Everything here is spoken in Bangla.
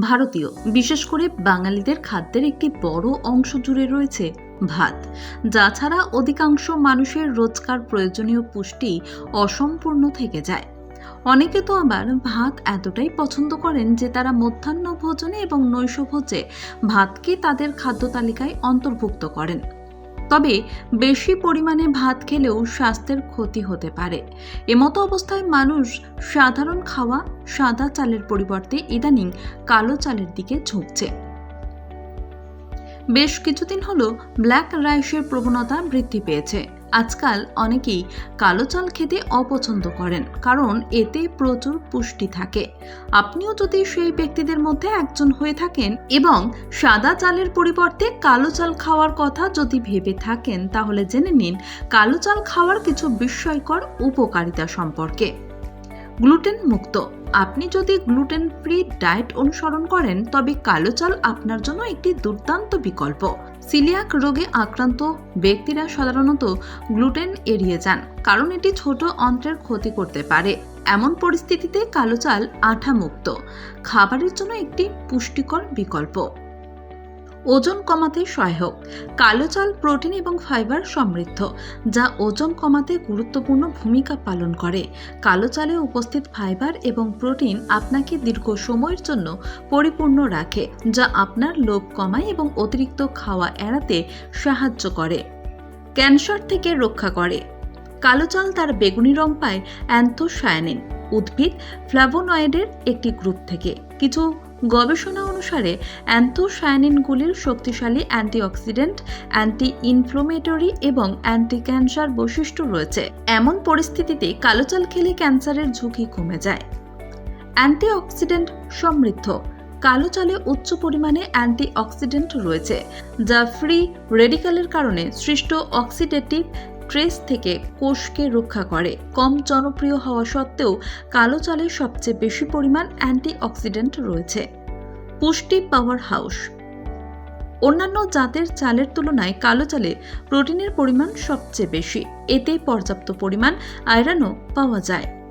ভারতীয়। বিশেষ করে বাঙালিদের খাদ্যের একটি বড় অংশ জুড়ে রয়েছে ভাত। যা ছাড়া অধিকাংশ মানুষের রোজকার প্রয়োজনীয় পুষ্টি অসম্পূর্ণ থেকে যায়। অনেকে তো আবার ভাত এতটাই পছন্দ করেন যে তারা মধ্যাহ্ন ভোজনে এবং নৈশভোজে ভাতকে তাদের খাদ্য তালিকায় অন্তর্ভুক্ত করেন। তবে বেশি পরিমাণে ভাত খেলেও স্বাস্থ্যের ক্ষতি হতে পারে। এমতো অবস্থায় মানুষ সাধারণ খাওয়া, সাদা চালের পরিবর্তে ইদানিং কালো চালের দিকে ঝুঁকছে। বেশ কিছুদিন হলো ব্ল্যাক রাইসের প্রবণতা বৃদ্ধি পেয়েছে। আজকাল অনেকেই কালো চাল খেতে অপছন্দ করেন, কারণ এতে প্রচুর পুষ্টি থাকে। আপনিও যদি সেই ব্যক্তিদের মধ্যে একজন হয়ে থাকেন এবং সাদা চালের পরিবর্তে কালো চাল খাওয়ার কথা যদি ভেবে থাকেন, তাহলে জেনে নিন, কালো চাল খাওয়ার কিছু বিস্ময়কর উপকারিতা সম্পর্কে। গ্লুটেন মুক্ত আপনি যদি গ্লুটেন ফ্রি ডায়েট অনুসরণ করেন, তবে কালো চাল আপনার জন্য একটি দুর্দান্ত বিকল্প। সিলিয়াক রোগে আক্রান্ত ব্যক্তিরা সাধারণত গ্লুটেন এড়িয়ে যান, কারণ এটি ছোট অন্ত্রের ক্ষতি করতে পারে। এমন পরিস্থিতিতে কালো চাল আঠা মুক্ত খাবারের জন্য একটি পুষ্টিকর বিকল্প। ওজন কমাতে সহায়ক। কালো চাল, প্রোটিন এবং ফাইবার সমৃদ্ধ, যা ওজন কমাতে গুরুত্বপূর্ণ ভূমিকা পালন করে। কালো চালে উপস্থিত ফাইবার এবং প্রোটিন আপনাকে দীর্ঘ সময়ের জন্য পরিপূর্ণ রাখে, যা আপনার লোভ কমায় এবং অতিরিক্ত খাওয়া এড়াতে সাহায্য করে। ক্যান্সার থেকে রক্ষা করে। কালো চাল তার বেগুনি রং পায় অ্যান্থোসায়ানিন, উদ্ভিদ ফ্ল্যাভোনয়েডের একটি গ্রুপ থেকে। কিছু গবেষণা অনুসারে অ্যান্থোসায়ানিনগুলির শক্তিশালী অ্যান্টিঅক্সিডেন্ট অ্যান্টি ইনফ্লোমেটরি এবং অ্যান্টি ক্যান্সার বৈশিষ্ট্য রয়েছে। এমন পরিস্থিতিতে কালো চাল খেলে ক্যান্সারের ঝুঁকি কমে যায়। অ্যান্টিঅক্সিডেন্ট সমৃদ্ধ। কালো চালে উচ্চ পরিমাণে অ্যান্টিঅক্সিডেন্ট রয়েছে, যা ফ্রি রেডিক্যালের কারণে সৃষ্ট অক্সিডেটিভ ট্রেস থেকে কোষকে রক্ষা করে। কম জনপ্রিয় হওয়া সত্ত্বেও কালো চালে সবচেয়ে বেশি পরিমাণ অ্যান্টিঅক্সিডেন্ট রয়েছে। পুষ্টি পাওয়ার হাউস। অন্যান্য জাতের চালের তুলনায় কালো চালে প্রোটিনের পরিমাণ সবচেয়ে বেশি। এতে পর্যাপ্ত পরিমাণ আয়রনও পাওয়া যায়।